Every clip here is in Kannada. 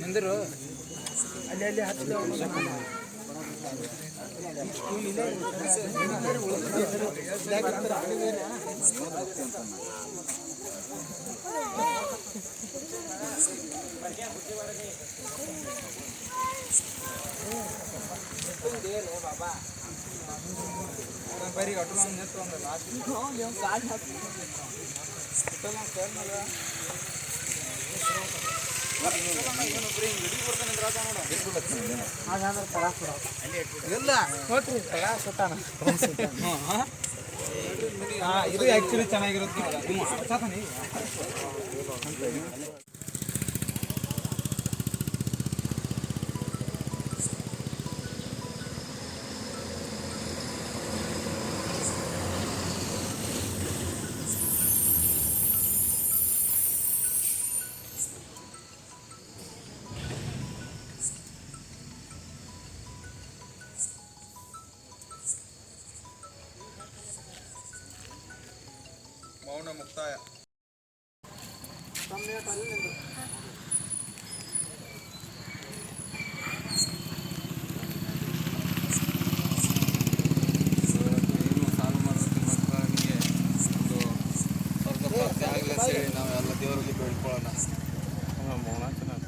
ಮಂದಿರು ಅಲ್ಲಿ ಅಲ್ಲಿ ಹತ್ತಿದ ಬರೀ ಲಾಸ್ಟ್ ಇದು ಆ್ಯಕ್ಚುಲಿ ಚೆನ್ನಾಗಿರುತ್ತೆ ಆಗಲಿ ಅಂತೇಳಿ ನಾವೆಲ್ಲ ದೇವರಲ್ಲಿ ಬೇಡ್ಕೊಳ್ಳೋಣ ಮೌನ ಚೆನ್ನಾಗಿ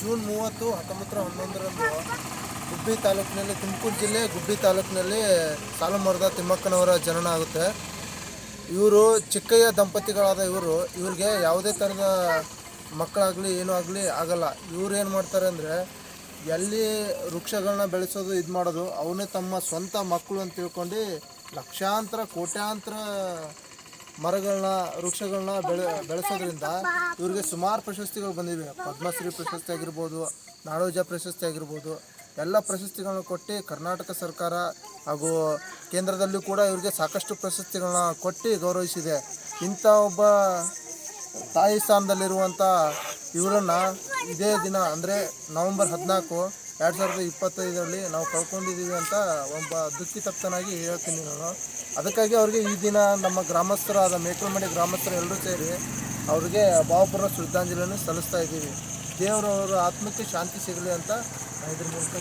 ಜೂನ್ ಮೂವತ್ತು ಹತ್ತೊಂಬತ್ತರ ಹನ್ನೊಂದರಂದು ಗುಬ್ಬಿ ತಾಲೂಕಿನಲ್ಲಿ ತುಮಕೂರು ಜಿಲ್ಲೆ, ಗುಬ್ಬಿ ತಾಲೂಕಿನಲ್ಲಿ ಸಾಲುಮರದ ತಿಮ್ಮಕ್ಕನವರ ಜನನ ಆಗುತ್ತೆ. ಇವರು ಚಿಕ್ಕಯ್ಯ ದಂಪತಿಗಳಾದ ಇವರು, ಇವ್ರಿಗೆ ಯಾವುದೇ ಥರದ ಮಕ್ಕಳಾಗಲಿ, ಏನೂ ಆಗಲಿ ಆಗಲ್ಲ. ಇವ್ರು ಏನು ಮಾಡ್ತಾರೆ ಅಂದರೆ, ಎಲ್ಲಿ ವೃಕ್ಷಗಳನ್ನ ಬೆಳೆಸೋದು, ಇದು ಮಾಡೋದು, ಅವನೇ ತಮ್ಮ ಸ್ವಂತ ಮಕ್ಕಳು ಅಂತ ತಿಳ್ಕೊಂಡು ಲಕ್ಷಾಂತರ, ಕೋಟ್ಯಾಂತರ ಮರಗಳನ್ನ, ವೃಕ್ಷಗಳನ್ನ ಬೆಳೆ, ಬೆಳೆಸೋದ್ರಿಂದ ಇವರಿಗೆ ಸುಮಾರು ಪ್ರಶಸ್ತಿಗಳು ಬಂದಿವೆ. ಪದ್ಮಶ್ರೀ ಪ್ರಶಸ್ತಿ ಆಗಿರ್ಬೋದು, ನಾಡೋಜ ಪ್ರಶಸ್ತಿ ಆಗಿರ್ಬೋದು, ಎಲ್ಲ ಪ್ರಶಸ್ತಿಗಳನ್ನು ಕೊಟ್ಟು ಕರ್ನಾಟಕ ಸರ್ಕಾರ ಹಾಗೂ ಕೇಂದ್ರದಲ್ಲೂ ಕೂಡ ಇವ್ರಿಗೆ ಸಾಕಷ್ಟು ಪ್ರಶಸ್ತಿಗಳನ್ನ ಕೊಟ್ಟು ಗೌರವಿಸಿದೆ. ಇಂಥ ಒಬ್ಬ ತಾಯಿ ಸ್ಥಾನದಲ್ಲಿರುವಂಥ ಇವರನ್ನು ಇದೇ ದಿನ, ಅಂದರೆ ನವೆಂಬರ್ ಹದಿನಾಲ್ಕು ಎರಡು ಸಾವಿರದ ಇಪ್ಪತ್ತೈದರಲ್ಲಿ ನಾವು ಕಳ್ಕೊಂಡಿದ್ದೀವಿ ಅಂತ ಒಬ್ಬ ದುಃಖಿತಪ್ತನಾಗಿ ಹೇಳ್ತೀನಿ ನಾನು. ಅದಕ್ಕಾಗಿ ಅವ್ರಿಗೆ ಈ ದಿನ ನಮ್ಮ ಗ್ರಾಮಸ್ಥರಾದ ಮೇಕಲ್ಮಡಿ ಗ್ರಾಮಸ್ಥರು ಎಲ್ಲರೂ ಸೇರಿ ಅವ್ರಿಗೆ ಭಾವಪೂರ್ಣ ಶ್ರದ್ಧಾಂಜಲಿಯನ್ನು ಸಲ್ಲಿಸ್ತಾ ಇದ್ದೀವಿ. ದೇವರು ಅವರ ಆತ್ಮಕ್ಕೆ ಶಾಂತಿ ಸಿಗಲಿ ಅಂತ ಇದ್ರ ಮೂಲಕ